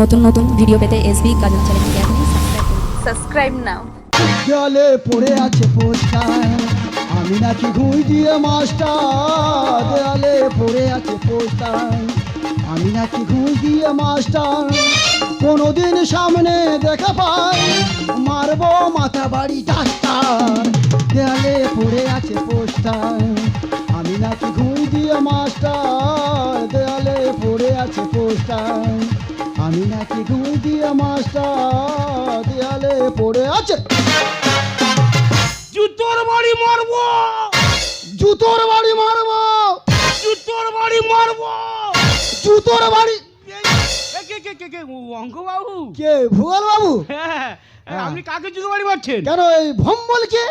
নতুন নতুন ভিডিও পেতে এসবি গাজন চ্যানেলকে আপনি সাবস্ক্রাইব নাও দেয়ালে পড়ে আছে পোস্টার। আমি নাকি ঘুষ দিয়ে মাস্টার। দেয়ালে পড়ে আছে পোস্টার। আমি নাকি ঘুষ দিয়ে মাস্টার। কোনোদিন সামনে দেখা পাই। মারবো মাথা বাড়ি ডাক্তার। দেয়ালে পড়ে আছে পোস্টার। আমি নাকি ঘুষ দিয়ে মাস্টার। দেয়ালে পড়ে আছে পোস্টার। আমি নাকি ঘুষ দিয়ে মাস্টার দেয়ালে পড়ে আছে? জুতোর বাড়ি মারবো। জুতোর বাড়ি মারবো। জুতোর বাড়ি মারবো। জুতোর বাড়ি এ, কে কে কে কে অঙ্ক বাবু কে ভুগল বাবু হ্যাঁ আপনি কাকে জুতো বাড়ি মারছেন? কেন এই ভম্বলকে?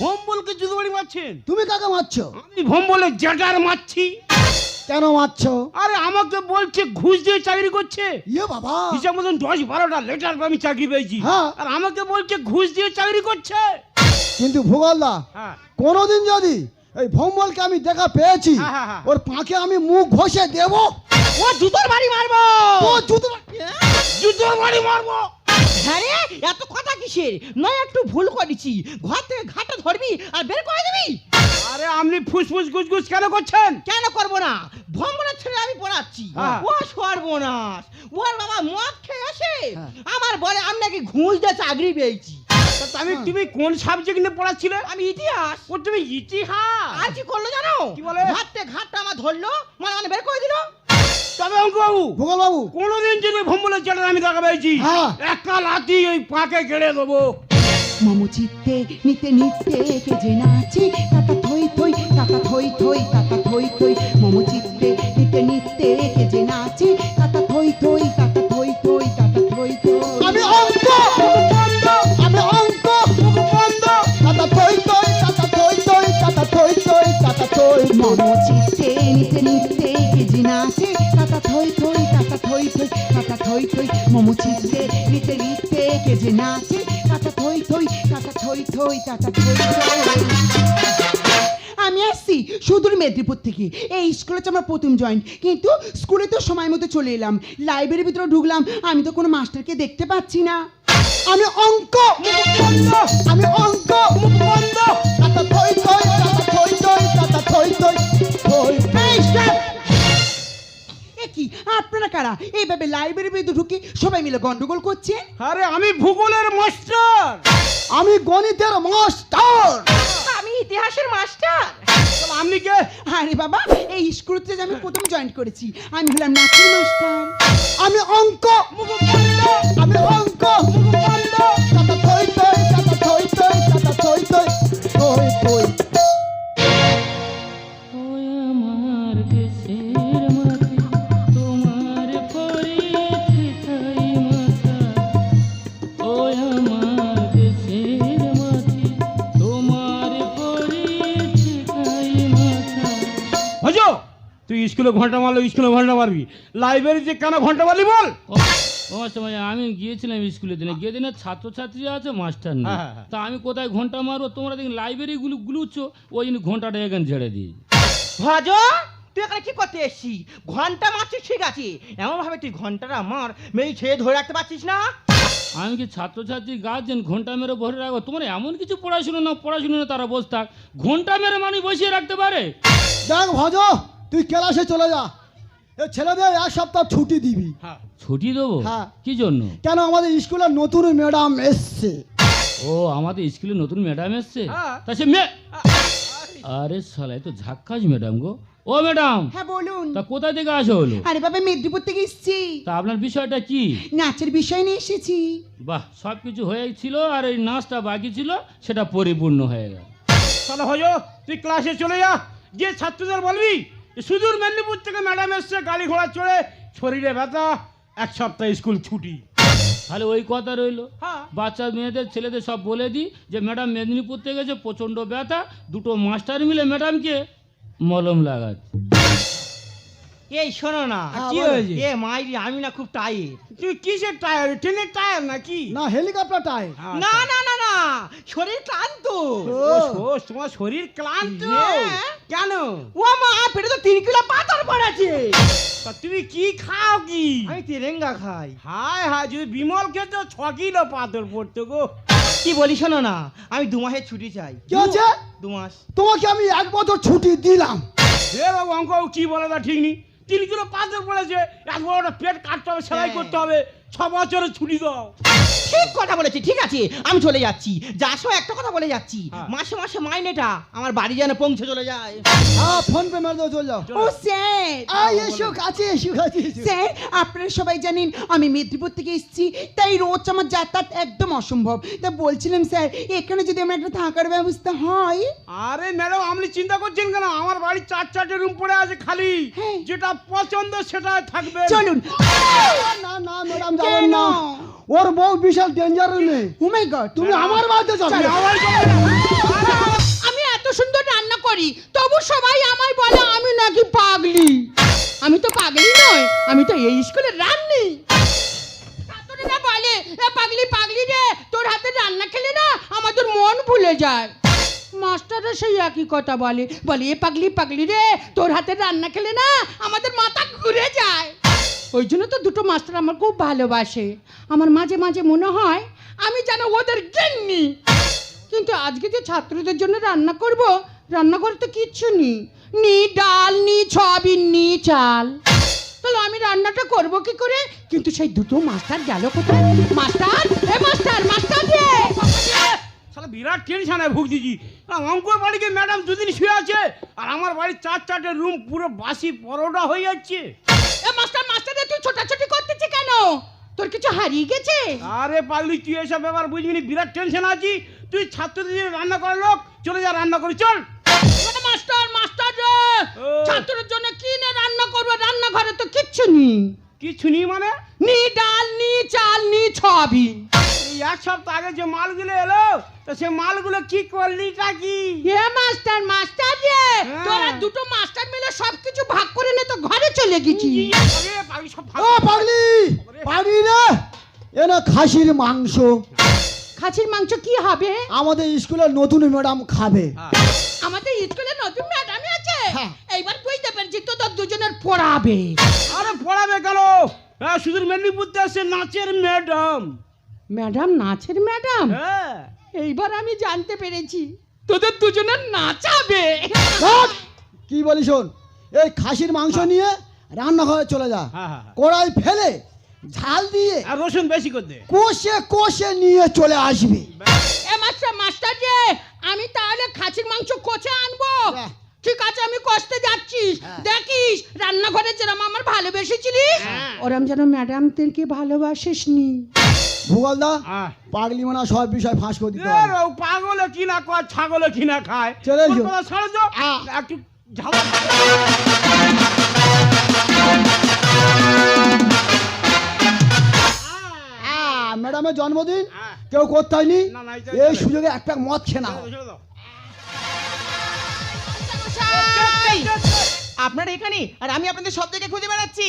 ভম্বলকে জুতো বাড়ি মারছেন? তুমি কাকে মারছো? আমি ভম্বলে জ্যাটার মারছি। কেন মারছো? আরে আমাকে বলছে ঘুষ দিয়ে চাকরি করছে। ইয়ে বাবা। হিসাব মতন দশ বারোটা লেটার আমি চাকরি পেয়েছি। হ্যাঁ। আর আমাকে বলছে ঘুষ দিয়ে চাকরি করছে। কিন্তু ভুগলদা হ্যাঁ। কোনোদিন যদি এই ভম্বলকে আমি দেখা পেয়েছি হ্যাঁ, হ্যাঁ, হ্যাঁ। ওর পাঁকে আমি মুখ ঘষে দেব। ও জুতোর বাড়ি মারবো। ও জুতো জুতোর বাড়ি মারবো। হ্যাঁ রে এত কথা কিসের? নয় একটু ভুল করেছি। ঘর থেকে ঘাটটা ধরবি আর বের করে দিবি? আরে আপনি ফুসফুস গুজগুজ কেন করছেন? কেন করব না? ভ্রমণের ছেলে আমি পড়াচ্ছি। হ্যাঁ। ও সর্বনাশ। ওর বাবা মদ খেয়ে আসে? হ্যাঁ। আমার বলে আমি নাকি ঘুষ দিয়ে চাকরি পেয়েছি। আমি তুমি কোন সাবজেক্ট নিয়ে পড়াচ্ছিলে? আমি ইতিহাস। ও তুমি ইতিহাস। আর কি করল জানো? কি বলে? থেকে ঘাটটা আমার ধরলো মানে মানে বের করে দিল। তবে অঙ্কবাবু ভুগল বাবু কোনোদিন যদি ভম্বলের চ্যানেল আমি দেখা পেয়েছি হ্যাঁ। একটা লাতি ওই পাকে গেড়ে দেবো। মম চিত্তে নিতে নিতে কে যে নাচি থই থই তাতা থই থই তাতা থই থই মম চিত্তে নিতে নিতে কে যে নাচি তাতা থই থই তাতা থই থই তাতা থই থই আমি অঙ্ক আমি অঙ্ক টাটা থই থই টাটা থই থই টাটা থই থই টাটা থই মম চিত্তে নিতে নিতে কে যে নাচি থই থই থই থই থই থই মম চিত্তে নিতে নিতে কে যে নাচি থই থই থই থই থই থই মেদিনীপুর থেকে এই স্কুলে হচ্ছে আমার প্রথম জয়েন্ট কিন্তু স্কুলে তো সময় মতো চলে এলাম লাইব্রেরির ভিতরে ঢুকলাম আমি তো কোনো মাস্টারকে দেখতে পাচ্ছি না আমি অঙ্ক আমি অঙ্ক মুখ থই কি? আপনারা কারা? এইভাবে লাইব্রেরির ভিতরে ঢুকে সবাই মিলে গন্ডগোল করছে আরে আমি ভূগোলের মাস্টার আমি গণিতের মাস্টার আমি ইতিহাসের মাস্টার আমি আপনি কে? আরে বাবা এই স্কুলতে আমি প্রথম জয়েন করেছি আমি হলাম নাচের মাস্টার স্কুলে ঘণ্টা মারলো স্কুলে ঘণ্টা মারবি। লাইব্রেরিতে কেন ঘণ্টা মারলি বল? ও ও মাস্টার আমি গিয়েছিলাম স্কুলে দিনে গিয়ে দিনে ছাত্রছাত্রী আছে মাস্টার নেই। হ্যাঁ, হ্যাঁ, হ্যাঁ। তা আমি কোথায় ঘণ্টা মারবো? তোমরা দেখি লাইব্রেরি গুলো গুলুচ্ছ ওই জন্য ঘন্টাটা এখানে ঝেড়ে দিই ভজ তুই এখানে কি করতে এসছি? ঘণ্টা মারছিস ঠিক আছে। এমন ভাবে তুই ঘন্টাটা মার মেয়ে ছেড়ে ধরে রাখতে পারছিস না? আমি কি ছাত্রছাত্রী গার্জেন ঘণ্টা মেরে ভরে রাখব? তোমার এমন কিছু পড়াশুনো না পড়াশুনো না তারা বসে থাক। ঘণ্টা মেরে মানুষ বসিয়ে রাখতে পারে? দেখ ভজ। তুই ক্লাসে চলে যা। ছেলেদের এক সপ্তাহ ছুটি দিবি। ছুটি দেবো? হ্যাঁ। কি জন্য? কেন আমাদের স্কুলে নতুন ম্যাডাম এসছে। ও আমাদের স্কুলে নতুন ম্যাডাম এসছে? হ্যাঁ। তা সে মে আরে শালা এ তো ঝাক্কাস ম্যাডাম গো। ও ম্যাডাম! হ্যাঁ বলুন। তা কোথা থেকে আসা হলো আরে বাবা মেদিনীপুর থেকে এসেছি। তা আপনার বিষয়টা কি? নাচের বিষয় নিয়ে এসেছি। বাহ সব কিছু হয়েছিল আর এই নাচটা বাকি ছিল সেটা পরিপূর্ণ হয়ে গেল। তাহলে হজো তুই ক্লাসে চলে যা যে ছাত্রদের বলবি? সুদূর মেদিনীপুর থেকে ম্যাডাম এসছে গাড়ি ঘোড়া চড়ে শরীরে ব্যথা এক সপ্তাহ স্কুল ছুটি। তাহলে ওই কথা রইল। হ্যাঁ। বাচ্চা মেয়েদের ছেলেদের সব বলে দিই যে ম্যাডাম মেদিনীপুর থেকে গেছে প্রচণ্ড ব্যথা দুটো মাস্টার মিলে ম্যাডামকে মলম লাগাচ্ছে। এই শোনো না। হ্যাঁ, কি হয়েছে? এ মাইরি আমি না খুব টাইট তুই কিসের টায়ার ট্রেনের টায়ার নাকি? না হেলিকপ্টার টাই না না না না। শরীর ক্লান্ত। তোমার শরীর ক্লান্ত? হ্যাঁ। কেন? ও মা পেটে তো তিন কিলো পাথর পড়েছে। তা তুমি কি খাও কি? আমি তেরেঙ্গা খাই। হায় হায় যদি বিমল খেত ছ কিলো পাথর পড়তো গো। কি বলি শোনো না আমি দু মাসের ছুটি চাই। কি হচ্ছে দু মাস। তোমাকে আমি এক বছর ছুটি দিলাম। এ বাবু অঙ্ক কি বলে তা ঠিক নেই। তিন কিলো পাথর পড়েছে এক বড় পেট কাটতে হবে সেলাই হ্যাঁ। করতে হবে ছ বছরের ছুটি দাও ঠিক কথা বলেছি ঠিক আছে আমি চলে যাচ্ছি। সময় একটা কথা বলে যাচ্ছি। হ্যাঁ। মাসে মাসে মাইনেটা আমার বাড়ি যেন পৌঁছে চলে যায়। হ্যাঁ ফোন পে মেরে দাও চল যাও। ও স্যার। আই এসো কাছে এসো কাছে স্যার আপনারা সবাই জানেন আমি মেদিনীপুর থেকে এসেছি তাই রোজ আমার যাতায়াত একদম অসম্ভব। তা বলছিলাম স্যার এখানে যদি আমার একটা থাকার ব্যবস্থা হয়? আরে ম্যাডাম আপনি চিন্তা করছেন কেন? আমার বাড়ি চার চারটে রুম পড়ে আছে খালি। হ্যাঁ। যেটা পছন্দ সেটা থাকবে। চলুন। না না ম্যাডাম যাবেন না। ওর বউ বিশাল ডেঞ্জার মেয়ে ও মাই গড তুমি আমার বাড়িতে যাবে আমি এত সুন্দর রান্না করি তবু সবাই আমায় বলে আমি নাকি পাগলি? আমি তো পাগলি নয় আমি তো এই স্কুলে রান্নি। ছাত্রীরা বলে এ পাগলি পাগলি রে তোর হাতে রান্না খেলে না আমাদের মন ভুলে যায়। মাস্টাররা সেই একই কথা বলে বলে এ পাগলি পাগলি রে তোর হাতে রান্না খেলে না আমাদের মাথা ঘুরে যায়। ওই জন্য তো দুটো মাস্টার আমার খুব ভালোবাসে। আমার মাঝে মাঝে মনে হয় আমি যেন ওদের গেননি। কিন্তু আজকে যে ছাত্রদের জন্য রান্না করব রান্নাঘরে তো কিচ্ছু নেই। নি ডাল নি সয়াবিন নি চাল। তাহলে আমি রান্নাটা করব কি করে? কিন্তু সেই দুটো মাস্টার গেল কোথায়? মাস্টার এ মাস্টার মাস্টার রে শালা বিরাট টেনশনে ভুগ দিছি অঙ্কুর বাড়িতে ম্যাডাম দুদিন শুয়ে আছে আর আমার বাড়ির চার চারটে রুম পুরো বাসি পরোটা হয়ে যাচ্ছে। এ মাস্টার মাস্টার ছোটাছুটি করতেছিস কেন? তোর কিছু হারিয়ে গেছে? আরে পাগলি তুই এসব ব্যাপার বুঝবি না? বিরাট টেনশন আছি। তুই ছাত্রদের রান্না করার লোক চলে যা রান্না করি চল। Master master. ছাত্রের জন্য কি না রান্না করব? রান্নাঘরে তো কিচ্ছু নেই। কিছু নেই মানে? নি ডাল নি চাল নি সয়াবিন এই এক সপ্তাহ আগে যে মালগুলো এলো তো সে মালগুলো কি করলিটা কি? এ মাস্টার মাস্টার রে হ্যাঁ। তোরা দুটো মাস্টার মিলে সবকিছু ভাগ করে নে তো ঘরে চলে গেছি। আরে পাগলি সব ও পাগলি পাগলি রে এ না খাসির মাংস। খাসির মাংস কি হবে? আমাদের স্কুলের নতুন ম্যাডাম খাবে। আমাদের স্কুলে নতুন ম্যাডাম আছে। হ্যাঁ। এইবার বুঝতে পেরেছি তো তোর দুজনের পড়াবে। আরে পড়াবে হ্যাঁ সুদূর মেদিনীপুরতে আসছে নাচের ম্যাডাম। ম্যাডাম নাচের ম্যাডাম। হ্যাঁ। এইবার আমি জানতে পেরেছি। তোদের দুজনের নাচাবে! কি বলি শোন এই খাসির মাংস নিয়ে রান্নাঘরে চলে যা। হ্যাঁ, হ্যাঁ, হ্যাঁ। কড়াই ফেলে ঝাল দিয়ে আর রসুন বেশি করে দে। কষে কষে নিয়ে চলে আসবি। এ মাস্টার মাস্টার যে আমি তাহলে খাসির মাংস কোচে আনব। ঠিক আছে আমি কষতে যাচ্ছি হ্যাঁ। দেখিস রান্নাঘরে যেরকম আমার ভালোবেসেছিলিস হ্যাঁ। ওরম যেন ম্যাডামদেরকে ভালোবাসিস নি ভূগোল দা পাগলি মানা সব বিষয় ফাঁস করে দিতে পারে। পাগলে কি না কয় ছাগলে কি না খায়? চলে কথা ছাড়ো একটু ঝাল ম্যাডামের জন্মদিন হ্যাঁ। কেউ করতে হয়নি। এই সুযোগে একটা মদ খেয়ে দাও। আপনার এখানে আর আমি আপনাদের সব জায়গায় খুঁজে বেড়াচ্ছি।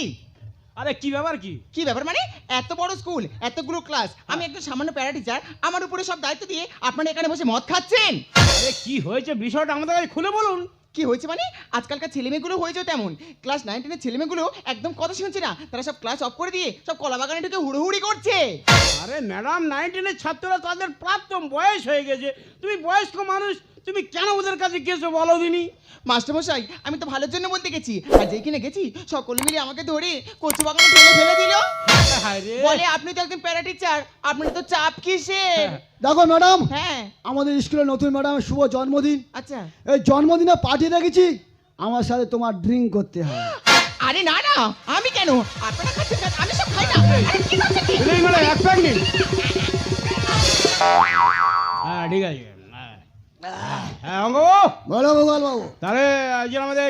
আরে কি ব্যাপার কি? কি ব্যাপার মানে? এত বড় স্কুল এতগুলো ক্লাস আমি একজন সামান্য প্যারা টিচার আমার উপরে সব দায়িত্ব দিয়ে আপনারা এখানে বসে মদ খাচ্ছেন? আরে কি হয়েছে? বিষয়টা আমাদের কাছে খুলে বলুন। কি হয়েছে মানে? আজকালকার ছেলেমেয়েগুলো হয়েছে তেমন। ক্লাস নাইন টেনের ছেলেমেয়েগুলো একদম কথা শুনছে না। তারা সব ক্লাস অফ করে দিয়ে সব কলা বাগানে ঢুকে হুড়োহুড়ি করছে। আরে ম্যাডাম নাইনটিনের ছাত্ররা তাদের প্রাপ্তম বয়স হয়ে গেছে। তুমি বয়স্ক মানুষ তুমি কেন ওদের কাছে গেছো বলো দিনি? মাস্টারমশাই আমি তো ভালোর জন্য বলতে গেছি। আর যেখানে গেছি সকলে মিলে আমাকে ধরে কচু বাগানে ফেলে ফেলে দিল। আরে বলে আপনি তো একজন প্যারা টিচার আপনার তো চাপ কিসে দেখো ম্যাডাম হ্যাঁ। আমাদের স্কুলের নতুন ম্যাডাম শুভ জন্মদিন। আচ্ছা। এই জন্মদিনে পার্টি রেখেছি আমার সাথে তোমার ড্রিঙ্ক করতে হবে। আরে না না আমি কেন? আপনারা খাচ্ছেন? আমি সব খাই না। আরে কি করছেন কি? এই এক প্যাক নিন। হ্যাঁ ঠিক আছে। হ্যাঁ অঙ্গ! বলো গোপাল বাবু তাহলে আজ আমাদের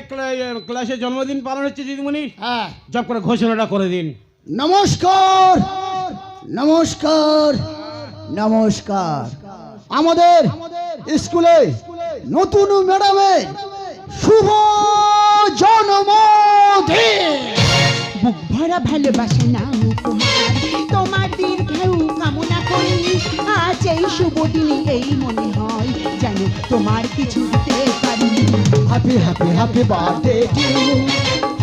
ক্লাসে জন্মদিন পালন হচ্ছে দিদিমণি? হ্যাঁ। জব করে ঘোষণাটা করে দিন। নমস্কার! নমস্কার! নমস্কার! আমাদের স্কুলে নতুন ম্যাডামে শুভ জন্মদিন! বুক ভরা ভালোবাসা না তোমার দীর্ঘায়ু কামনা করি। আজ এই শুভ দিনে এই মনে হয় তোমার কিছু দিতে পারি। Happy happy happy birthday to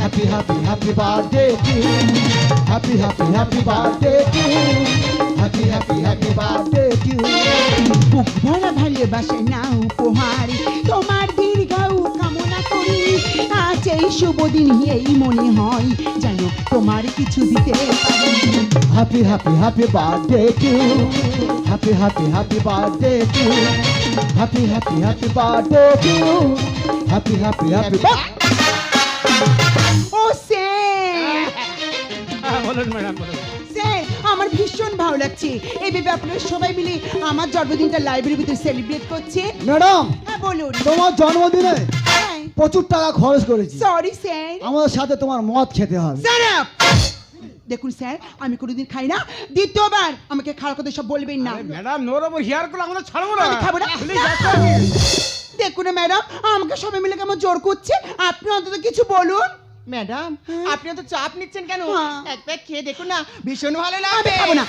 happy happy happy birthday to happy happy happy birthday to happy happy happy birthday to বুক ভরা ভালোবাসা না উপহার। তোমার দীর্ঘায়ু কামনা করি। আজ এই শুভ দিনে এই মনে হয় যেন তোমার কিছু দিতে পারি। Happy happy happy birthday to happy happy happy birthday to happy happy happy birthday to happy happy happy O sir হ্যাঁ, বলুন ম্যাডাম বলুন। স্যার আমার ভীষণ ভালো লাগছে। এই ভেবে আপনারা সবাই মিলে আমার জন্মদিনটা লাইব্রেরির ভিতরে সেলিব্রেট করছে। ম্যাডাম হ্যাঁ বলুন। তোমার জন্মদিনে হ্যাঁ। প্রচুর টাকা খরচ করেছি। সরি স্যার আমাদের সাথে তোমার মদ খেতে হবে। Up! দেখুন স্যার আমি কোনোদিন খাই না। দ্বিতীয়বার আমাকে খারাপ কথা সব বলবেন না। ম্যাডাম নোর ওপর হেয়ার করে আমরা ছাড়বো না। খাব না। দেখুন ম্যাডাম আমাকে সবাই মিলে কেমন জোর করছে। আপনি অন্তত কিছু বলুন। ম্যাডাম আপনি তো চাপ নিচ্ছেন কেন? হ্যাঁ। এক প্যাক খেয়ে দেখুন না ভীষণ ভালো লাগবে। খাব না।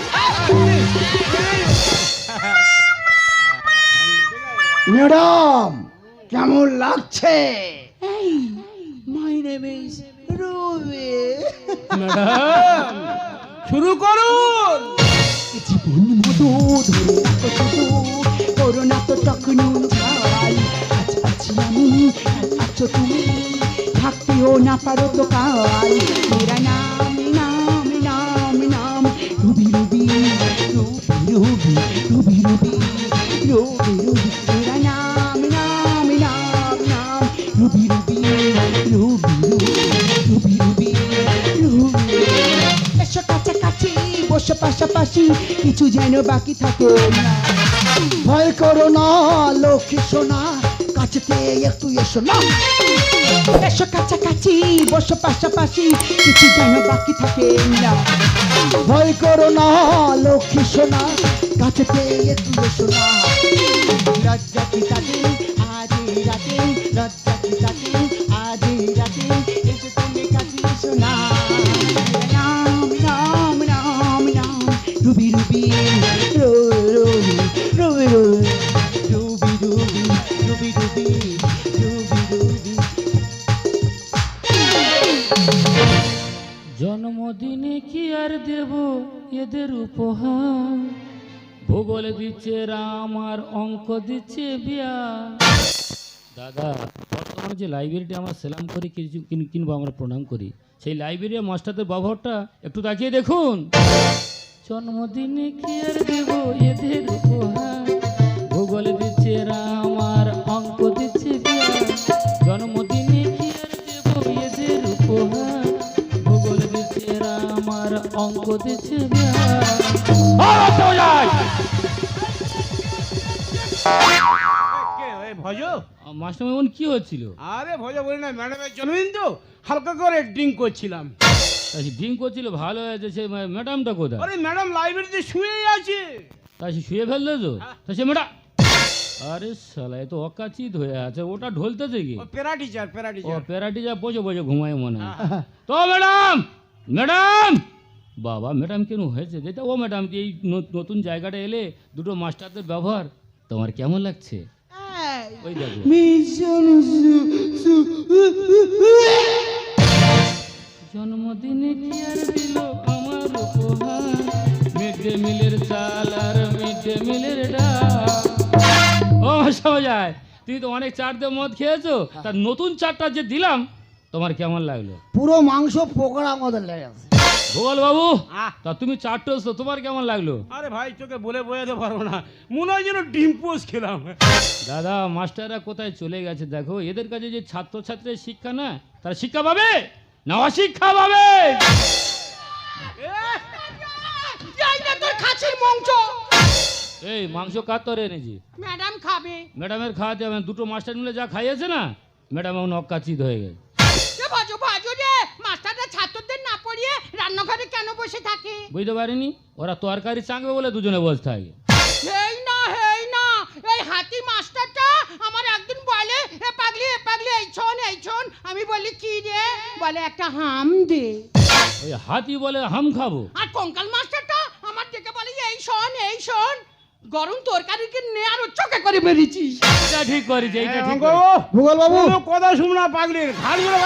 ম্যাডাম কেমন লাগছে? এই my name is Ruby. Madam শুরু করুন। জীবন মধু ধরে রাখো শুধু করোনা তো তখন ছাই আজ আছি আমি কাল আছো তুমি থাকতেও না পারো তো কাল। মেরা নাম নাম নাম নাম Ruby Ruby Ruby Ruby Ruby Ruby Ruby Ruby পাশাপাশি কিছু যেন বাকি থাকে না। ভয় করো না লক্ষ্মী সোনা কাছেতে একটু এসো না। এসো কাছাকাছি, বসো পাশাপাশি, কিছু যেন বাকি থাকে না। ভয় করো না লক্ষ্মী সোনা কাছেতে একটু এসো না। কি উপহার। ভূগোল দিচ্ছে রাম আর অঙ্ক দিচ্ছে বিয়া। দাদা, বর্তমানে যে লাইব্রেরিটি আমরা সেলাম করি, কিছু কিন- কিংবা আমরা প্রণাম করি, সেই লাইব্রেরি মাস্টারদের ব্যবহারটা একটু তাকিয়ে দেখুন। জন্মদিনে কি আর দেব এদের উপহার? ভূগোল দিচ্ছে রাম আর অঙ্ক দিচ্ছে বিয়া। জন্মদিনে অঙ্ক কে হচ্ছিল আরে ভজ বলি না ম্যাডামের জন্মদিন তো হালকা করে ড্রিঙ্ক করছিলাম। ড্রিঙ্ক করছিল ভালো হয়েছে সে ম্যাডামটা কোথায়? আরে ম্যাডাম লাইব্রেরিতে শুয়েই আছে। তা সে শুয়ে ফেললে তো? তা সে ম্যাডাম আরে শালা এ তো অকাচিত হয়ে আছে ওটা ঢলতেছে কি? ও প্যারা টিচার প্যারা ও টিচার। প্যারাটি যা বসে বসে ঘুমায় মনে হয়। তো ম্যাডাম ম্যাডাম! বাবা ম্যাডাম কেন হয়েছে? যেটা ও ম্যাডাম এই নতুন জায়গাটা এলে দুটো মাস্টারদের ব্যবহার তোমার কেমন লাগছে? ওই দেখো। জন্মদিনে কি আর দিল আমার উপহার? মিড ডে মিলের চাল আর মিড ডে মিলের ডাল। ও যায় তুমি তো অনেক চার দিয়ে মদ খেয়েছো। তার নতুন চারটা যে দিলাম তোমার কেমন লাগল? পুরো মাংস পোকড়া মতো লেগেছে। ভোপাল বাবু আহ। তা তুমি চারটে তো তোমার কেমন লাগল? আরে ভাই তোকে বলে বোঝাতে পারব না। মনে হয় যেন ডিম পোস খেলাম। দাদা মাস্টাররা কোথায় চলে গেছে দেখো? এদের কাছে যে ছাত্রছাত্রীর শিক্ষা না তারা শিক্ষা পাবে? না অশিক্ষা পাবে? তোর মাংস। এই মাংস কার তরে এনেছি? ম্যাডাম খাবে। ম্যাডামের খাওয়াতে হবে দুটো মাস্টার মিলে যা খাইয়েছে না ম্যাডাম এখন অকাচিত হয়ে গেছে। এ বাজু বাজু রে। মাস্টারটা ছাত্রদের না পড়িয়ে রান্নাঘরে কেন বসে থাকে? বুঝতে পারিনি? ওরা তরকারি চাঁকবে বলে দুজনে বসে থাকে। হেই না হেই না। এই হাতি মাস্টারটা আমার একদিন বলে এ পাগলি এ পাগলি এই শোন এই শোন। আমি বলি কি রে? বলে একটা হাম দে। ওই হাতি বলে হাম খাব। আর কঙ্কাল মাস্টারটা আমার ডেকে বলে এই শোন এই শোন। গরম তরকারিকে নে আর চোখে করে মেরেছিস এটা ঠিক করেছে এটা ঠিক অঙ্ক করেছে। ভূগোল বাবু। কথা শুন না পাগলির। ঘাড়গুলো।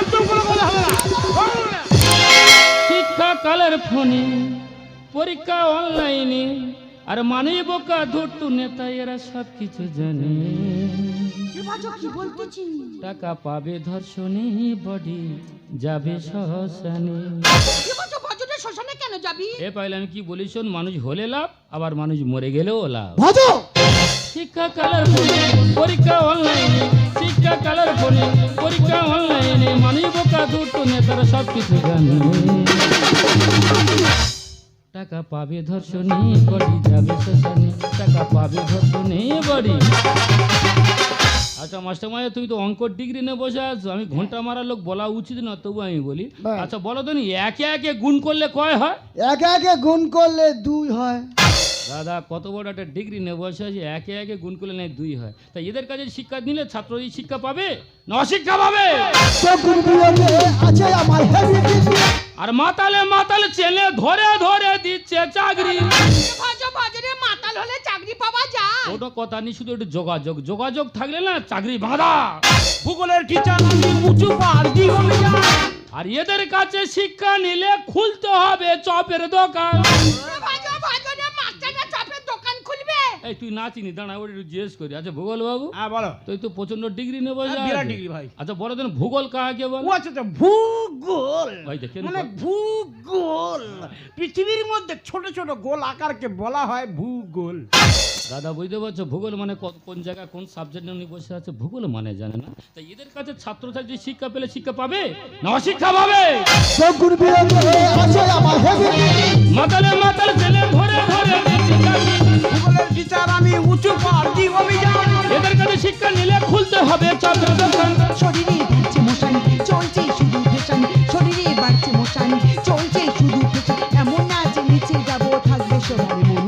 একদম কোনো কথা হবে না। শিক্ষা কালের ফোনে পরীক্ষা অনলাইনে আর মানে বোকা ধরতু নেতা এরা সব কিছু জানে টাকা পাবে ধর্ষণে বডি যাবে শ্মশানে। শ্মশানে কেন যাবি? এ পাইলে আমি কি বলি শোন মানুষ হলে লাভ আবার মানুষ মরে গেলেও লাভ। ভজ! শিক্ষা কালার ফোনে পরীক্ষা অনলাইনে শিক্ষা কালার ফোনে পরীক্ষা অনলাইনে মানুষ বোকা ধরতু নেতারা সব কিছু জানে। টাকা পাবে ধর্ষণে বডি যাবে শ্মশানে টাকা পাবে ধর্ষণে বডি আচ্ছা মাস্টারমশাই তুমি তো অঙ্ক ডিগ্রি নিয়ে বসে আছো। আমি ঘণ্টা মারা লোক বলা উচিত না তবু আমি বলি। আচ্ছা বলো তো একে একে গুণ করলে কয় হয়? একে একে গুণ করলে দুই হয়। দাদা কত বড় একটা ডিগ্রি নিয়ে বসে আছে একে একে গুণ করলে নেই দুই হয়? তা এদের কাছে শিক্ষা নিলে ছাত্র এই শিক্ষা পাবে না অশিক্ষা পাবে? আছে আমার আর মাতালে মাতালে ছেলে ধরে ধরে দিচ্ছে চাকরি। মাতাল হলে চাকরি পাওয়া যায়। ওটা কথা নেই শুধু একটু যোগাযোগ। যোগাযোগ থাকলে না চাকরি বাঁধা। ভূগোলের টিচার আমি উঁচু আর এদের কাছে শিক্ষা নিলে খুলতে হবে চপের দোকান ভজ ভজনে মাস্টাররা চাপের দোকান খুলবে এই তুই না চিনি দাঁড়া ওটা একটু জিজ্ঞেস করি। আচ্ছা ভূগোল বাবু হ্যাঁ বলো। তুই তো প্রচণ্ড ডিগ্রি নেব হ্যাঁ, বিরাট ডিগ্রি ভাই। আচ্ছা বলো দেন ভূগোল কাকে বল? ও আচ্ছা আচ্ছা ভূগোল। ভাই দেখেন মানে ভূগোল। পৃথিবীর মধ্যে ছোট ছোট গোল আকারকে বলা হয় ভূগোল। দাদা বুঝতে পারছ? ভূগোল মানে কত- কোন জায়গা কোন সাবজেক্ট নিয়ে বসে আছে? ভূগোল মানে জানে না। তাই এদের কাছে ছাত্রছাত্রী শিক্ষা পেলে শিক্ষা পাবে না অশিক্ষা পাবে? মাতালে মাতাল ছেলে ধরে ধরে দিচ্ছে চাকরি। ভূগোলের টিচার আমি উঁচু কি হবে এদের কাছে শিক্ষা নিলে খুলতে হবে চপের দোকান। শরীরে বাড়ছে মশান চলছে শুধু ফেশন শরীরে বাড়ছে মশান চলছে শুধু এমন না যে নিচে যাব থাকবে সবার মনে।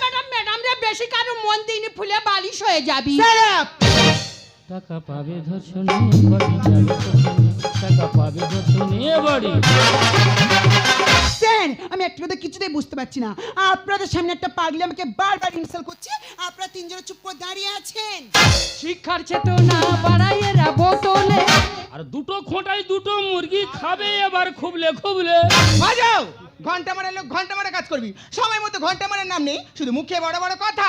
ম্যাডাম ম্যাডাম রে বেশি কারও মন দিইনি ফুলে বালিশ হয়ে যাবি। টাকা পাবে ধর্ষণে বাড়ি টাকা পাবে ধর্ষণে বাড়ি। স্যার আমি একটা কথা কিছুতেই বুঝতে পারছি না। আপনাদের সামনে একটা পাগলি আমাকে বারবার ইনসাল করছে আপনারা তিনজনে চুপ করে দাঁড়িয়ে আছেন। শিক্ষার চেতনা বাড়াই এরা বোতলে। আর দুটো খোঁটায় দুটো মুরগি খাবে এবার খুবলে খুবলে। বাজাও ঘণ্টা মারা লোক ঘণ্টা মারা কাজ করবি। সময় মতো ঘণ্টা মারার নাম নেই শুধু মুখে বড় বড় কথা।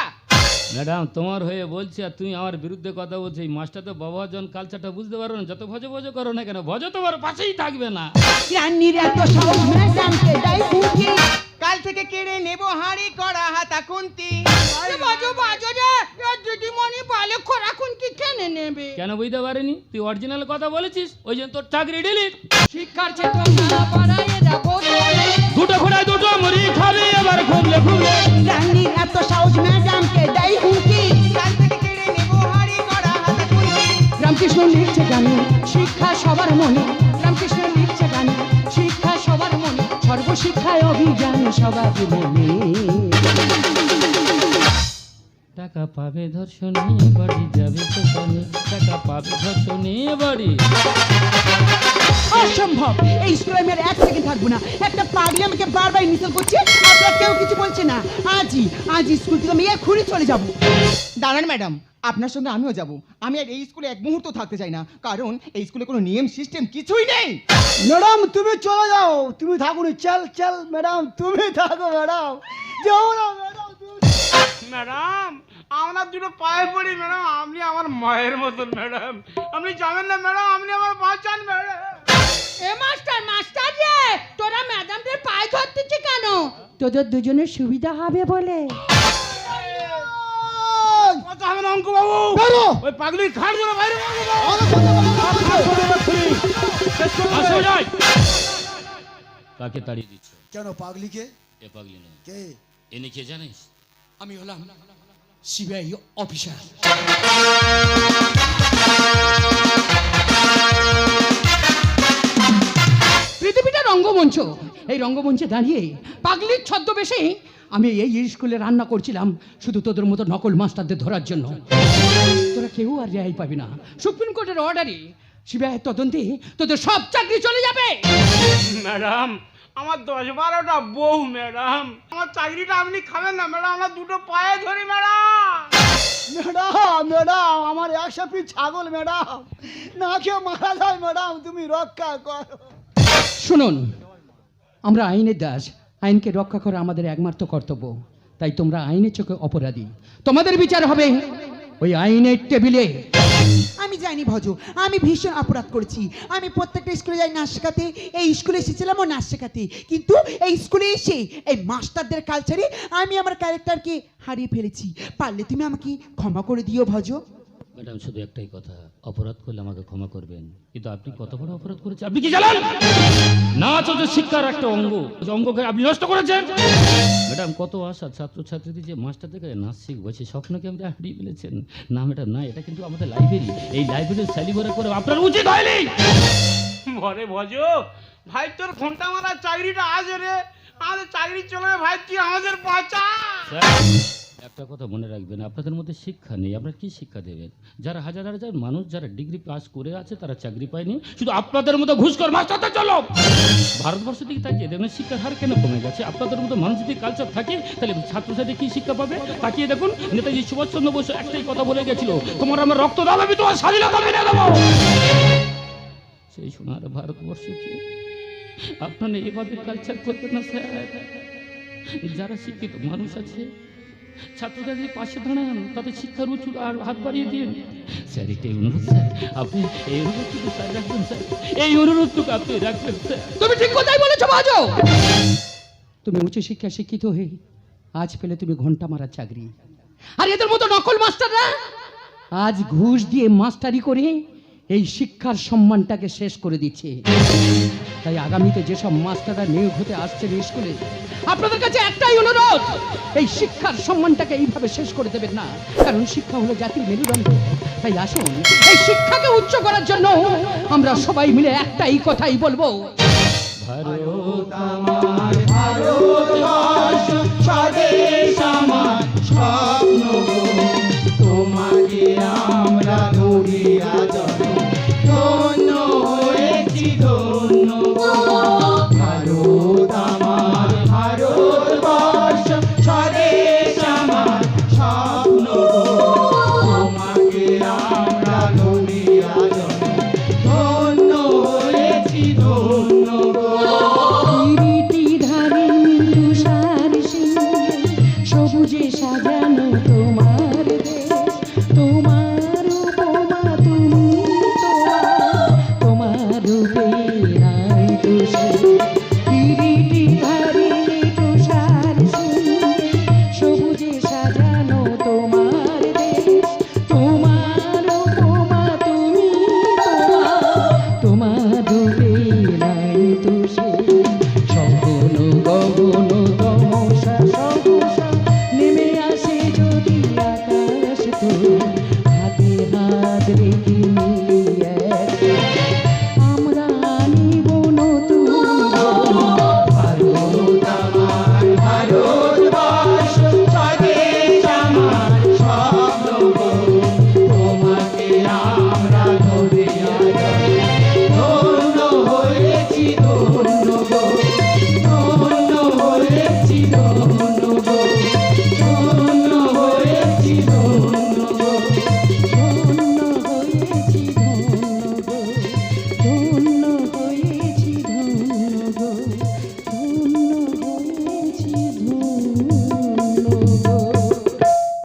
ম্যাডাম তোমার হয়ে বলছি আর তুমি আমার বিরুদ্ধে কথা বলছো। এই মাস্টার তো বাবা জন কালচারটা বুঝতে পারো না যত ভজ ভজ করো না কেন ভজ তোমার পাশেই থাকবে না। কাল থেকে কেড়ে নেব হাঁড়ি করা হাতা খুন্তি। বাজো বাজো রে দিদিমণি বলে খোরা কি কেনে নেবে? কেন বুঝতে পারিনি? তুই অরিজিনাল কথা বলেছিস ওই জন্য তোর চাকরি ডিলিট শিক্ষার বোতলে দুটো খোঁড়ায় দুটো মুরগি খাবে এবার খুবলে রান্নির এত সাহস ম্যাডামকে রামকৃষ্ণ লিখছে গানে, শিক্ষা সবার মনে, রামকৃষ্ণ লিখছে গানে, শিক্ষা সবার মনে, সর্বশিক্ষায় অভিযান সবার মনে টাকা পাবে ধর্ষণে বাড়ি যাবে টাকা পাবে ধর্ষণে বাড়ি। অসম্ভব। এই স্কুলে আমি আর এক সেকেন্ড থাকব না। একটা পাগলি আমাকে বারবার ইনসাল করছে আপনারা কেউ কিছু বলছে না। আজই আজ স্কুল থেকে আমি এক্ষুনি চলে যাব। দাঁড়ান ম্যাডাম আপনার সঙ্গে আমিও যাব। আমি আর এই স্কুলে এক মুহূর্ত থাকতে চাই না কারণ এই স্কুলে কোনো নিয়ম সিস্টেম কিছুই নেই। ম্যাডাম তুমি চলে যাও। তুমি থাকুন চল চল ম্যাডাম তুমি থাকো ম্যাডাম। যাও না ম্যাডাম ম্যাডাম আমরা দুটো পায়ে পড়ি ম্যাডাম। আপনি আমার মায়ের মতন ম্যাডাম। আপনি জানেন না ম্যাডাম আপনি আমার বাঁচান ম্যাডাম। এ মাস্টার মাস্টার রে তোরা ম্যাডামদের পায়ে ধরতেছি কেন? তোদের দুজনের সুবিধা হবে বলে। কথা হবে না অঙ্ক বাবু বেরো! ওই পাগলি খাটগুলো বাইরে বাবু বাবু। অনেক কথা বলা হচ্ছে। শেষ করে আসো দে। যাই। কাকে তাড়িয়ে দিচ্ছ? কেন পাগলিকে? এ পাগলি নয়। কে? এনে কে জানিস? আমি হলাম সিবিআই অফিসার। রঙ্গমঞ্চ। এই রঙ্গমঞ্চে দাঁড়িয়ে পাগলির ছদ্মবেশে আমি এই স্কুলে রান্না করছিলাম শুধু তোদের মতো নকল মাস্টারদের ধরার জন্য। তোরা কেউ আর রেহাই পাবি না। সুপ্রিম কোর্টের অর্ডারে সিবিআই তদন্তে তোদের সব চাকরি চলে যাবে। ম্যাডাম আমার দশ বারোটা বউ ম্যাডাম। আমার চাকরিটা আপনি খাবেন না ম্যাডাম আমার দুটো পায়ে ধরি ম্যাডাম। ম্যাডাম ম্যাডাম আমার একশো পিস ছাগল ম্যাডাম। না খেয়ে মারা যায় ম্যাডাম তুমি রক্ষা করো। শুনুন আমরা আইনের দাস। আইনকে রক্ষা করা আমাদের একমাত্র কর্তব্য। তাই তোমরা আইনের চোখে অপরাধী। তোমাদের বিচার হবে ওই আইনের টেবিলে। আমি জানি ভজ, আমি ভীষণ অপরাধ করেছি। আমি প্রত্যেকটা স্কুলে যাই নাচ শেখাতে এই স্কুলে এসেছিলামও নাচ শেখাতে কিন্তু এই স্কুলে এসে এই মাস্টারদের কালচারে আমি আমার ক্যারেক্টারকে হারিয়ে ফেলেছি। পারলে তুমি আমাকে ক্ষমা করে দিও ভজ। ম্যাডাম শুধু একটাই কথা অপরাধ করলে আমাকে ক্ষমা করবেন। কিন্তু আপনি কত বড় অপরাধ করেছেন? আপনি কি জানেন? নাচ হচ্ছে শিক্ষার একটা অঙ্গ। অঙ্গকে আপনি নষ্ট করেছেন। ম্যাডাম কত আশা ছাত্রছাত্রীদের যে মাস্টার থেকে নাচ শিখব সেই স্বপ্নকে আপনি হারিয়ে ফেলেছেন। না ম্যাডাম না এটা কিন্তু আমাদের লাইব্রেরি। এই লাইব্রেরির স্যালিভরে করে আপনার উচিত হয়নি। ঘরে ভজ। ভাই তোর ঘণ্টা মারার চাকরিটা আছে রে। আমাদের চাকরি চলে ভাই তুই আমাদের বাঁচা। একটা কথা মনে রাখবেন, আপনাদের মধ্যে শিক্ষা নেই, আপনার কি শিক্ষা দেবেন? যারা হাজার হাজার মানুষ, যারা ডিগ্রি পাস করে আছে, তারা চাকরি পায়নি, শুধু আপনাদের মতো ঘুষখোর মাস্টারদের চলো! ভারতবর্ষ দিকে তাকিয়ে দেখবেন শিক্ষার হার কেন কমে গেছে? আপনাদের মতো মানুষ যদি কালচার থাকে, তাহলে ছাত্রছাত্রী কি শিক্ষা পাবে? তাকিয়ে দেখুন, নেতাজি সুভাষচন্দ্র বসু একটাই কথা বলে গেছিল, তোমার আমার রক্ত দাও, আমি তোমার স্বাধীনতা মেনে দেবো! সেই সোনার ভারতবর্ষকে আপনারা এভাবে কালচার করবেন না, স্যার? যারা শিক্ষিত মানুষ আছে ছাত্রছাত্রীর পাশে দাঁড়ান তাদের শিক্ষার উঁচু আর হাত বাড়িয়ে দিন স্যার এটাই অনুরোধ স্যার। আপনি এই অনুরোধটুকু স্যার রাখবেন স্যার। এই অনুরোধটুকু আপনি রাখবেন স্যার। তুমি ঠিক কথাই বলেছ বাজো! তুমি উচ্চ শিক্ষা শিক্ষিত হয়ে আজ পেলে তুমি ঘণ্টা মারার চাকরি। আর এদের মতো নকল মাস্টাররা? আজ ঘুষ দিয়ে মাস্টারি করে এই শিক্ষার সম্মানটাকে শেষ করে দিচ্ছে। তাই আগামীতে যেসব মাস্টাররা নিয়োগ হতে আসছেন স্কুলে, আপনাদের কাছে একটাই অনুরোধ, এই শিক্ষার সম্মানটাকে এইভাবে শেষ করে দেবেন না। কারণ শিক্ষা হলো জাতির মেরুদণ্ড। তাই আসুন, এই শিক্ষাকে উচ্চ করার জন্য আমরা সবাই মিলে একটাই কথাই বলব। ভারত আমার। হাতে হাত রেখে